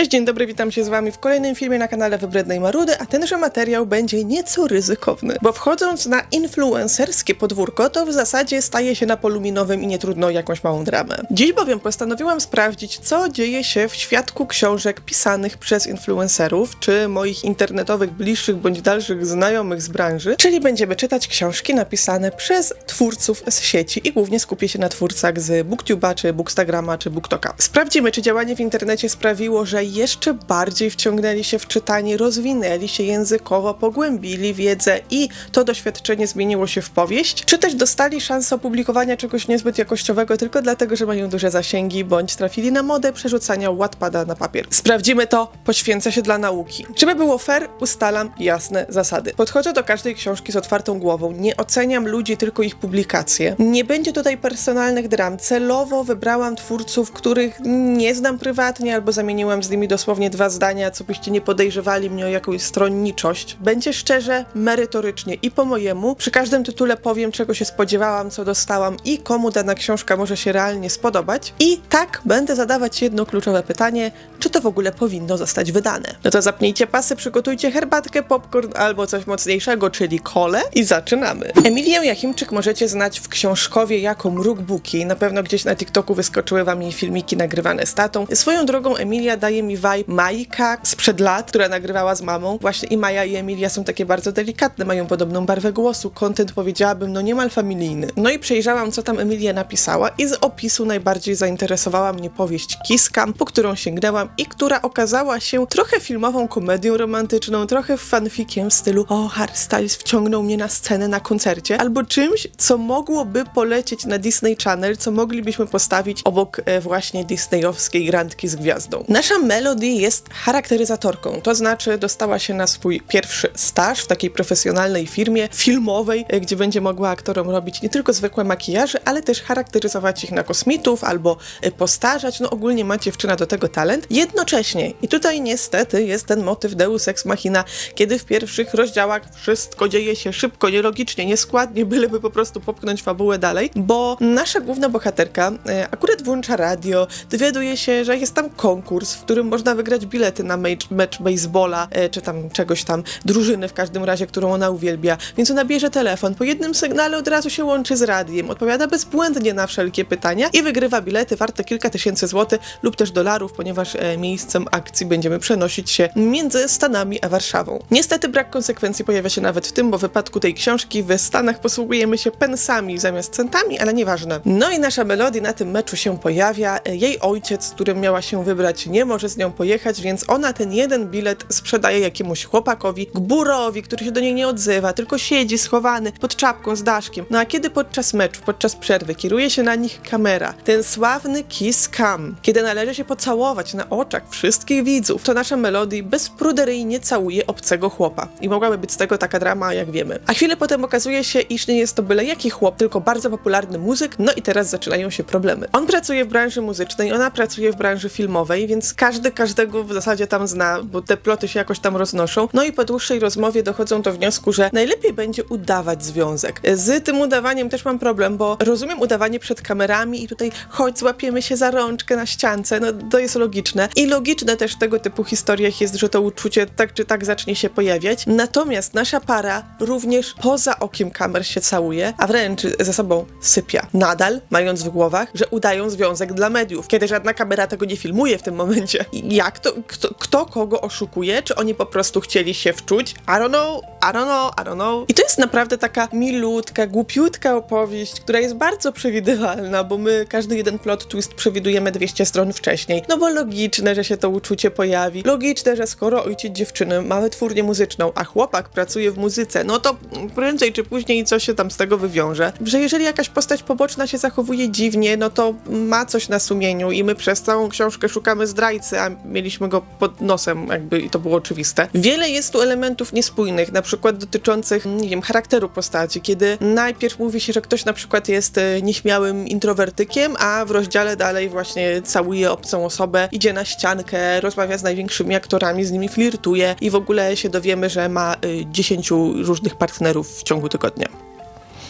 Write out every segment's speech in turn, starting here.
Cześć, dzień dobry, witam się z wami w kolejnym filmie na kanale Wybrednej Marudy, a tenże materiał będzie nieco ryzykowny, bo wchodząc na influencerskie podwórko, to w zasadzie staje się na polu minowym i nie trudno o jakąś małą dramę. Dziś bowiem postanowiłam sprawdzić, co dzieje się w świadku książek pisanych przez influencerów, czy moich internetowych bliższych bądź dalszych znajomych z branży, czyli będziemy czytać książki napisane przez twórców z sieci i głównie skupię się na twórcach z Booktube'a, czy Bookstagrama, czy Booktoka. Sprawdzimy, czy działanie w internecie sprawiło, że jeszcze bardziej wciągnęli się w czytanie, rozwinęli się językowo, pogłębili wiedzę i to doświadczenie zmieniło się w powieść, czy też dostali szansę opublikowania czegoś niezbyt jakościowego tylko dlatego, że mają duże zasięgi, bądź trafili na modę przerzucania Wattpada na papier. Sprawdzimy to, poświęcę się dla nauki. Żeby było fair, ustalam jasne zasady. Podchodzę do każdej książki z otwartą głową, nie oceniam ludzi, tylko ich publikacje. Nie będzie tutaj personalnych dram. Celowo wybrałam twórców, których nie znam prywatnie, albo zamieniłam z nimi dosłownie dwa zdania, co byście nie podejrzewali mnie o jakąś stronniczość. Będzie szczerze, merytorycznie i po mojemu. Przy każdym tytule powiem, czego się spodziewałam, co dostałam i komu dana książka może się realnie spodobać. I tak, będę zadawać jedno kluczowe pytanie, czy to w ogóle powinno zostać wydane. No to zapnijcie pasy, przygotujcie herbatkę, popcorn albo coś mocniejszego, czyli kole i zaczynamy. Emilię Jachimczyk możecie znać w książkowie jako Mrugbuki. Na pewno gdzieś na TikToku wyskoczyły wam jej filmiki nagrywane z tatą. Swoją drogą Emilia daje mi vibe Majka sprzed lat, która nagrywała z mamą. Właśnie i Maja i Emilia są takie bardzo delikatne, mają podobną barwę głosu. Content powiedziałabym, no niemal familijny. No i przejrzałam, co tam Emilia napisała i z opisu najbardziej zainteresowała mnie powieść Kiskam, po którą sięgnęłam i która okazała się trochę filmową komedią romantyczną, trochę fanfikiem w stylu o, Harry Styles wciągnął mnie na scenę na koncercie, albo czymś, co mogłoby polecieć na Disney Channel, co moglibyśmy postawić obok e, właśnie disneyowskiej randki z gwiazdą. Nasza Melody jest charakteryzatorką, to znaczy dostała się na swój pierwszy staż w takiej profesjonalnej firmie filmowej, e, gdzie będzie mogła aktorom robić nie tylko zwykłe makijaże, ale też charakteryzować ich na kosmitów albo e, postarzać. No ogólnie ma dziewczyna do tego talent. Jednocześnie, i tutaj niestety jest ten motyw Deus Ex Machina, kiedy w pierwszych rozdziałach wszystko dzieje się szybko, nielogicznie, nieskładnie, byleby po prostu popchnąć fabułę dalej, bo nasza główna bohaterka e, akurat włącza radio, dowiaduje się, że jest tam konkurs, w którym można wygrać bilety na mecz, mecz baseballa, e, czy tam czegoś tam, drużyny w każdym razie, którą ona uwielbia, więc ona bierze telefon, po jednym sygnale od razu się łączy z radiem, odpowiada bezbłędnie na wszelkie pytania i wygrywa bilety warte kilka tysięcy złotych lub też dolarów, ponieważ e, miejscem akcji będziemy przenosić się między Stanami a Warszawą. Niestety brak konsekwencji pojawia się nawet w tym, bo w wypadku tej książki w Stanach posługujemy się pensami zamiast centami, ale nieważne. No i nasza Melody na tym meczu się pojawia. E, Jej ojciec, z którym miała się wybrać, nie może z nią pojechać, więc ona ten jeden bilet sprzedaje jakiemuś chłopakowi, Gburowi, który się do niej nie odzywa, tylko siedzi schowany pod czapką z daszkiem. No a kiedy podczas meczu, podczas przerwy kieruje się na nich kamera, ten sławny kiss cam, kiedy należy się pocałować na oczach wszystkich widzów, to nasza Melody bezpruderyjnie całuje obcego chłopa. I mogłaby być z tego taka drama, jak wiemy. A chwilę potem okazuje się, iż nie jest to byle jaki chłop, tylko bardzo popularny muzyk, no i teraz zaczynają się problemy. On pracuje w branży muzycznej, ona pracuje w branży filmowej, więc każdy każdego w zasadzie tam zna, bo te ploty się jakoś tam roznoszą. No i po dłuższej rozmowie dochodzą do wniosku, że najlepiej będzie udawać związek. Z tym udawaniem też mam problem, bo rozumiem udawanie przed kamerami i tutaj chodź, złapiemy się za rączkę na ściance, no to jest logiczne. I logiczne też w tego typu historiach jest, że to uczucie tak czy tak zacznie się pojawiać. Natomiast nasza para również poza okiem kamer się całuje, a wręcz ze sobą sypia. Nadal mając w głowach, że udają związek dla mediów, kiedy żadna kamera tego nie filmuje w tym momencie. Jak to, kto, kto kogo oszukuje? Czy oni po prostu chcieli się wczuć? I don't know, I don't know, I don't know. I to jest naprawdę taka milutka, głupiutka opowieść, która jest bardzo przewidywalna, bo my każdy jeden plot twist przewidujemy 200 stron wcześniej. No bo logiczne, że się to uczucie pojawi. Logiczne, że skoro ojciec dziewczyny ma wytwórnię muzyczną, a chłopak pracuje w muzyce, no to prędzej czy później coś się tam z tego wywiąże. Że jeżeli jakaś postać poboczna się zachowuje dziwnie, no to ma coś na sumieniu i my przez całą książkę szukamy zdrajcy, a mieliśmy go pod nosem, jakby i to było oczywiste. Wiele jest tu elementów niespójnych, na przykład dotyczących, nie wiem, charakteru postaci, kiedy najpierw mówi się, że ktoś na przykład jest e, nieśmiałym introwertykiem, a w rozdziale dalej właśnie całuje obcą osobę, idzie na ściankę, rozmawia z największymi aktorami, z nimi flirtuje i w ogóle się dowiemy, że ma y, 10 różnych partnerów w ciągu tygodnia.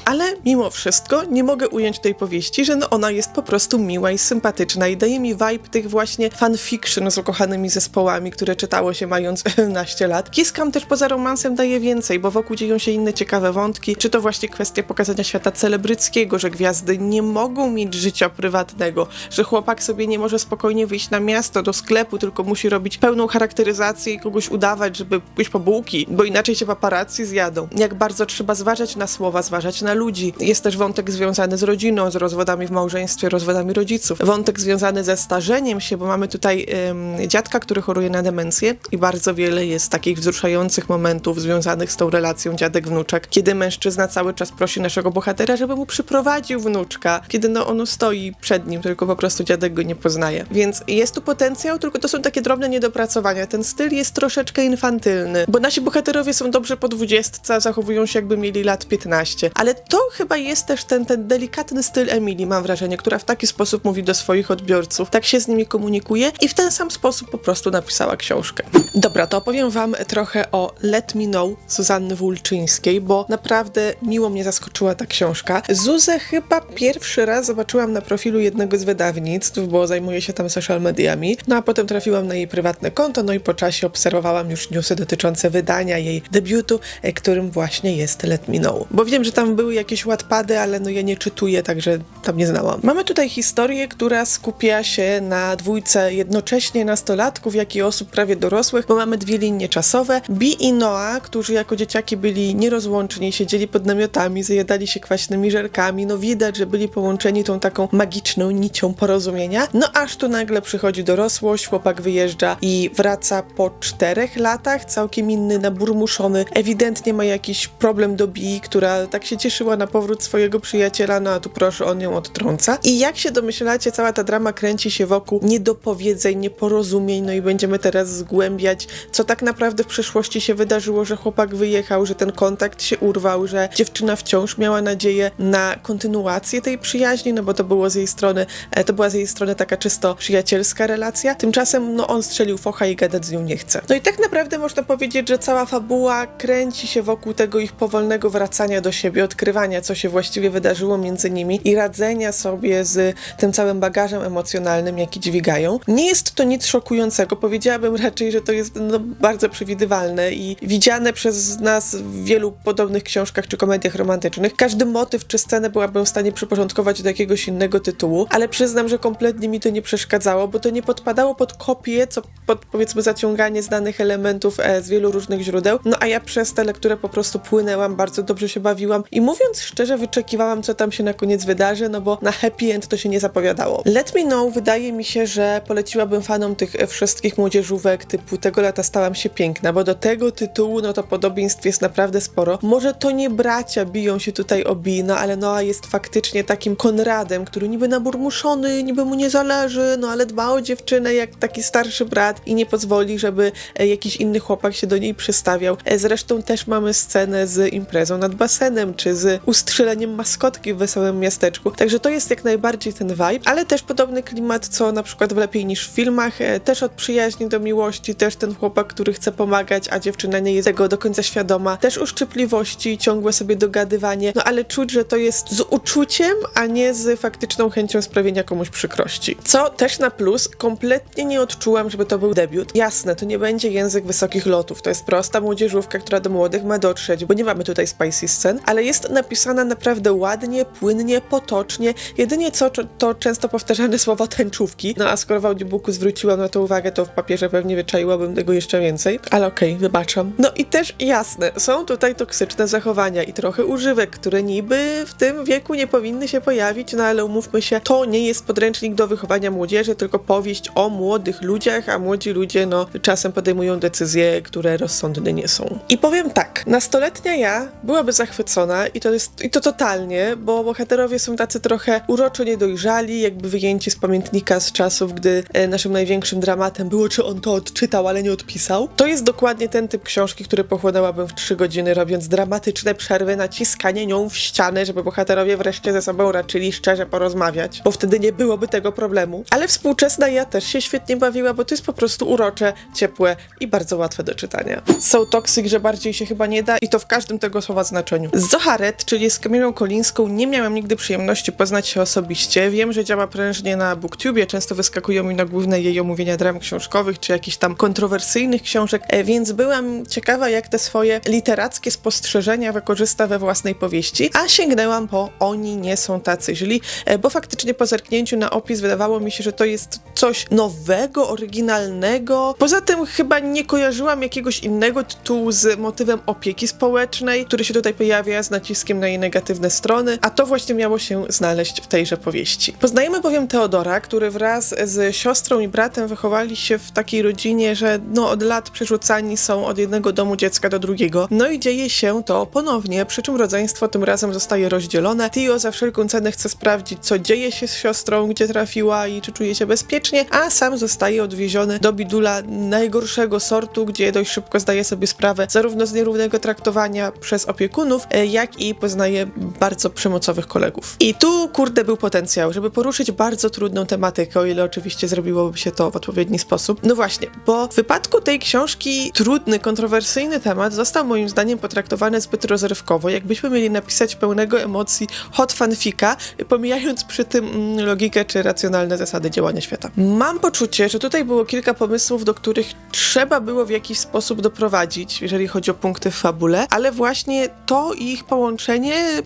Ale mimo wszystko nie mogę ująć tej powieści, że no ona jest po prostu miła i sympatyczna i daje mi vibe tych właśnie fanfiction z ukochanymi zespołami, które czytało się mając naście lat. Kiss Cam też poza romansem daje więcej, bo wokół dzieją się inne ciekawe wątki, czy to właśnie kwestia pokazania świata celebryckiego, że gwiazdy nie mogą mieć życia prywatnego, że chłopak sobie nie może spokojnie wyjść na miasto, do sklepu, tylko musi robić pełną charakteryzację i kogoś udawać, żeby pójść po bułki, bo inaczej się paparazzi zjadą. Jak bardzo trzeba zważać na słowa, zważać na ludzi. Jest też wątek związany z rodziną, z rozwodami w małżeństwie, rozwodami rodziców. Wątek związany ze starzeniem się, bo mamy tutaj ym, dziadka, który choruje na demencję i bardzo wiele jest takich wzruszających momentów związanych z tą relacją dziadek-wnuczek, kiedy mężczyzna cały czas prosi naszego bohatera, żeby mu przyprowadził wnuczka, kiedy no ono stoi przed nim, tylko po prostu dziadek go nie poznaje. Więc jest tu potencjał, tylko to są takie drobne niedopracowania. Ten styl jest troszeczkę infantylny, bo nasi bohaterowie są dobrze po dwudziestce, zachowują się jakby mieli lat 15. Ale to chyba jest też ten, ten delikatny styl Emilii, mam wrażenie, która w taki sposób mówi do swoich odbiorców, tak się z nimi komunikuje i w ten sam sposób po prostu napisała książkę. Dobra, to opowiem wam trochę o Let Me Know Zuzanny Wulczyńskiej, bo naprawdę miło mnie zaskoczyła ta książka. Zuzę chyba pierwszy raz zobaczyłam na profilu jednego z wydawnictw, bo zajmuje się tam social mediami, no a potem trafiłam na jej prywatne konto, no i po czasie obserwowałam już newsy dotyczące wydania jej debiutu, e, którym właśnie jest Let Me Know. Bo wiem, że tam były jakieś łatpady, ale no ja nie czytuję, także tam nie znałam. Mamy tutaj historię, która skupia się na dwójce jednocześnie nastolatków, jak i osób prawie dorosłych, bo mamy dwie linie czasowe. Bi i Noah, którzy jako dzieciaki byli nierozłączni, siedzieli pod namiotami, zajadali się kwaśnymi żelkami, no widać, że byli połączeni tą taką magiczną nicią porozumienia. No aż tu nagle przychodzi dorosłość, chłopak wyjeżdża i wraca po czterech latach, całkiem inny, naburmuszony, ewidentnie ma jakiś problem do Bi, która tak się cieszyła na powrót swojego przyjaciela, no a tu proszę, on ją odtrąca. I jak się domyślacie, cała ta drama kręci się wokół niedopowiedzeń, nieporozumień, no i będziemy teraz zgłębiać, co tak naprawdę w przeszłości się wydarzyło, że chłopak wyjechał, że ten kontakt się urwał, że dziewczyna wciąż miała nadzieję na kontynuację tej przyjaźni, no bo to było z jej strony, e, to była z jej strony taka czysto przyjacielska relacja. Tymczasem, no on strzelił focha i gadać z nią nie chce. No i tak naprawdę można powiedzieć, że cała fabuła kręci się wokół tego ich powolnego wracania do siebie, odkrywania, co się właściwie wydarzyło między nimi i radzenia sobie z tym całym bagażem emocjonalnym, jaki dźwigają. Nie jest to nic szokującego, powiedziałabym raczej, że to jest no, bardzo przewidywalne i widziane przez nas w wielu podobnych książkach czy komediach romantycznych. Każdy motyw czy scenę byłabym w stanie przyporządkować do jakiegoś innego tytułu, ale przyznam, że kompletnie mi to nie przeszkadzało, bo to nie podpadało pod kopię, co pod powiedzmy zaciąganie znanych elementów e, z wielu różnych źródeł. No a ja przez tę lekturę po prostu płynęłam, bardzo dobrze się bawiłam i mówiąc szczerze, wyczekiwałam, co tam się na koniec wydarzy, no bo na happy end to się nie zapowiadało. Let Me Know wydaje mi się, że poleciłabym fanom tych e, wszystkich młodzieżówek typu tego lata stałam się piękna, bo do tego tytułu no to podobieństw jest naprawdę sporo. Może to nie bracia biją się tutaj o bi, no ale Noah jest faktycznie takim Konradem, który niby naburmuszony, niby mu nie zależy, no ale dba o dziewczynę jak taki starszy brat i nie pozwoli, żeby e, jakiś inny chłopak się do niej przystawiał. E, Zresztą też mamy scenę z imprezą nad basenem, czy z ustrzeleniem maskotki w wesołym miasteczku. Także to jest jak najbardziej ten vibe, ale też podobny klimat, co na przykład w Lepiej niż w filmach, e, też od przyjaźni do miłości, też ten chłopak, który chce pomagać, a dziewczyna nie jest tego do końca świadoma, też uszczypliwości, ciągłe sobie dogadywanie, no ale czuć, że to jest z uczuciem, a nie z faktyczną chęcią sprawienia komuś przykrości. Co też na plus, kompletnie nie odczułam, żeby to był debiut. Jasne, to nie będzie język wysokich lotów, to jest prosta młodzieżówka, która do młodych ma dotrzeć, bo nie mamy tutaj spicy scen, ale jest napisana naprawdę ładnie, płynnie, potocznie. Jedynie co, to często powtarzane słowo tęczówki. No a skoro w audiobooku zwróciłam na to uwagę, to w papierze pewnie wyczaiłabym tego jeszcze więcej, ale okej, wybaczam. No i też jasne, są tutaj toksyczne zachowania i trochę używek, które niby w tym wieku nie powinny się pojawić, no ale umówmy się, to nie jest podręcznik do wychowania młodzieży, tylko powieść o młodych ludziach, a młodzi ludzie, no, czasem podejmują decyzje, które rozsądne nie są. I powiem tak, nastoletnia ja byłaby zachwycona i to jest, i to totalnie, bo bohaterowie są tacy trochę uroczo niedojrzali, jakby wyjęci z pamiętnika z czasów, gdy e, naszym największym dramatem było, czy on to odczytał, ale nie odpisał. To jest dokładnie ten typ książki, który pochłonęłabym w trzy godziny, robiąc dramatyczne przerwy, naciskanie nią w ścianę, żeby bohaterowie wreszcie ze sobą raczyli szczerze porozmawiać, bo wtedy nie byłoby tego problemu. Ale współczesna ja też się świetnie bawiła, bo to jest po prostu urocze, ciepłe i bardzo łatwe do czytania. So toxic, że bardziej się chyba nie da i to w każdym tego słowa znaczeniu. Zohary Z, czyli z Kamilą Kolińską, nie miałam nigdy przyjemności poznać się osobiście. Wiem, że działa prężnie na BookTubie, często wyskakują mi na główne jej omówienia dram książkowych, czy jakichś tam kontrowersyjnych książek, e, więc byłam ciekawa, jak te swoje literackie spostrzeżenia wykorzysta we własnej powieści, a sięgnęłam po Oni nie są tacy źli, e, bo faktycznie po zerknięciu na opis wydawało mi się, że to jest coś nowego, oryginalnego. Poza tym chyba nie kojarzyłam jakiegoś innego tytułu z motywem opieki społecznej, który się tutaj pojawia z naciskiem na jej negatywne strony, a to właśnie miało się znaleźć w tejże powieści. Poznajemy bowiem Teodora, który wraz z siostrą i bratem wychowali się w takiej rodzinie, że no od lat przerzucani są od jednego domu dziecka do drugiego. No i dzieje się to ponownie, przy czym rodzeństwo tym razem zostaje rozdzielone. Tio za wszelką cenę chce sprawdzić, co dzieje się z siostrą, gdzie trafiła i czy czuje się bezpiecznie, a sam zostaje odwieziony do bidula najgorszego sortu, gdzie dość szybko zdaje sobie sprawę zarówno z nierównego traktowania przez opiekunów, e, jak i poznaje bardzo przemocowych kolegów. I tu, kurde, był potencjał, żeby poruszyć bardzo trudną tematykę, o ile oczywiście zrobiłoby się to w odpowiedni sposób. No właśnie, bo w wypadku tej książki trudny, kontrowersyjny temat został moim zdaniem potraktowany zbyt rozrywkowo, jakbyśmy mieli napisać pełnego emocji hot fanfika, pomijając przy tym mm, logikę czy racjonalne zasady działania świata. Mam poczucie, że tutaj było kilka pomysłów, do których trzeba było w jakiś sposób doprowadzić, jeżeli chodzi o punkty w fabule, ale właśnie to ich połączenie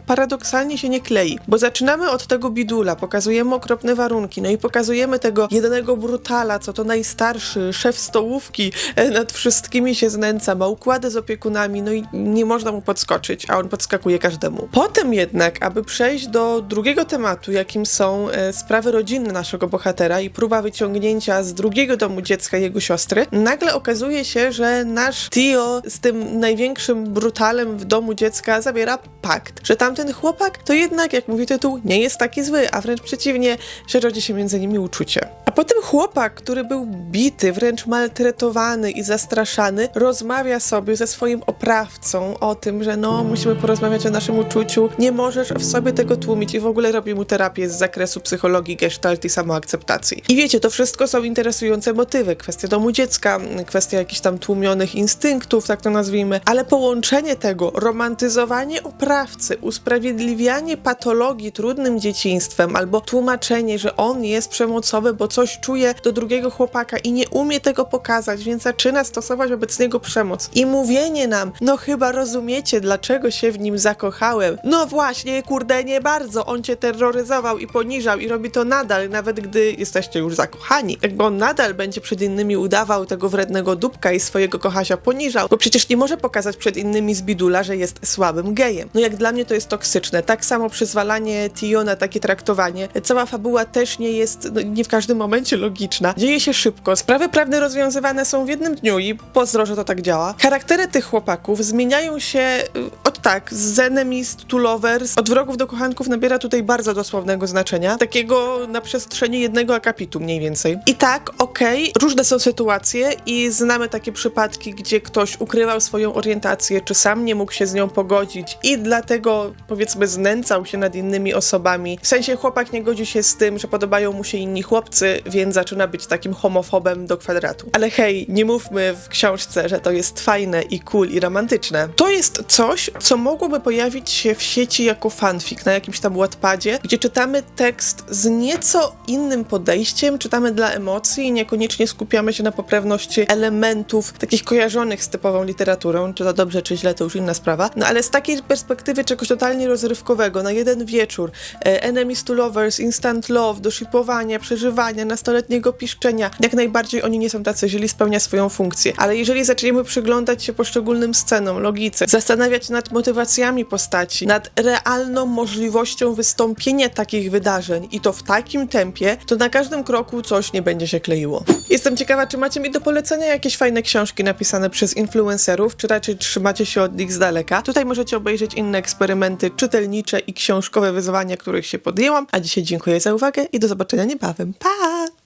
paradoksalnie się nie klei, bo zaczynamy od tego bidula, pokazujemy okropne warunki, no i pokazujemy tego jedynego brutala, co to najstarszy, szef stołówki, e, nad wszystkimi się znęca, ma układy z opiekunami, no i nie można mu podskoczyć, a on podskakuje każdemu. Potem jednak, aby przejść do drugiego tematu, jakim są e, sprawy rodzinne naszego bohatera i próba wyciągnięcia z drugiego domu dziecka jego siostry, nagle okazuje się, że nasz Tio z tym największym brutalem w domu dziecka zawiera pakt, że tamten chłopak to jednak, jak mówi tytuł, nie jest taki zły, a wręcz przeciwnie, że rodzi się między nimi uczucie. A potem chłopak, który był bity, wręcz maltretowany i zastraszany, rozmawia sobie ze swoim oprawcą o tym, że no, musimy porozmawiać o naszym uczuciu, nie możesz w sobie tego tłumić i w ogóle robi mu terapię z zakresu psychologii, gestalt i samoakceptacji. I wiecie, to wszystko są interesujące motywy, kwestia domu dziecka, kwestia jakichś tam tłumionych instynktów, tak to nazwijmy, ale połączenie tego, romantyzowanie oprawcy, usprawiedliwianie patologii trudnym dzieciństwem albo tłumaczenie, że on jest przemocowy, bo coś czuje do drugiego chłopaka i nie umie tego pokazać, więc zaczyna stosować wobec niego przemoc. I mówienie nam, no chyba rozumiecie, dlaczego się w nim zakochałem. No właśnie, kurde, nie bardzo. On cię terroryzował i poniżał i robi to nadal, nawet gdy jesteście już zakochani. Jakby on nadal będzie przed innymi udawał tego wrednego dupka i swojego kochasia poniżał, bo przecież nie może pokazać przed innymi z bidula, że jest słabym gejem. No jak dla mnie to jest toksyczne. Tak samo przyzwalanie Tio na takie traktowanie. Cała fabuła też nie jest, no, nie w każdym momencie logiczna. Dzieje się szybko. Sprawy prawne rozwiązywane są w jednym dniu i pozdro, że to tak działa. Charaktery tych chłopaków zmieniają się y, od tak, z enemies to lovers, od wrogów do kochanków nabiera tutaj bardzo dosłownego znaczenia, takiego na przestrzeni jednego akapitu mniej więcej. I tak, okej, różne są sytuacje i znamy takie przypadki, gdzie ktoś ukrywał swoją orientację, czy sam nie mógł się z nią pogodzić i dlatego, powiedzmy, znęcał się nad innymi osobami. W sensie chłopak nie godzi się z tym, że podobają mu się inni chłopcy, więc zaczyna być takim homofobem do kwadratu. Ale hej, nie mówmy w książce, że to jest fajne i cool i romantyczne. To jest coś, co mogłoby pojawić się w sieci jako fanfic na jakimś tam Wattpadzie, gdzie czytamy tekst z nieco innym podejściem, czytamy dla emocji i niekoniecznie skupiamy się na poprawności elementów takich kojarzonych z typową literaturą, czy to dobrze, czy źle, to już inna sprawa. No ale z takiej perspektywy czegoś totalnie rozrywkowego, na jeden wieczór, e, enemies to lovers, instant love, do shipowania, przeżywania, nastoletniego piszczenia, jak najbardziej oni nie są tacy źli, spełnia swoją funkcję. Ale jeżeli zaczniemy przyglądać się poszczególnym scenom, logice, zastanawiać nad motywacjami postaci, nad realną możliwością wystąpienia takich wydarzeń i to w takim tempie, to na każdym kroku coś nie będzie się kleiło. Jestem ciekawa, czy macie mi do polecenia jakieś fajne książki napisane przez influencerów, czy raczej trzymacie się od nich z daleka. Tutaj możecie obejrzeć inne eksperymenty czytelnicze i książkowe wyzwania, których się podjęłam. A dzisiaj dziękuję za uwagę i do zobaczenia niebawem. Pa!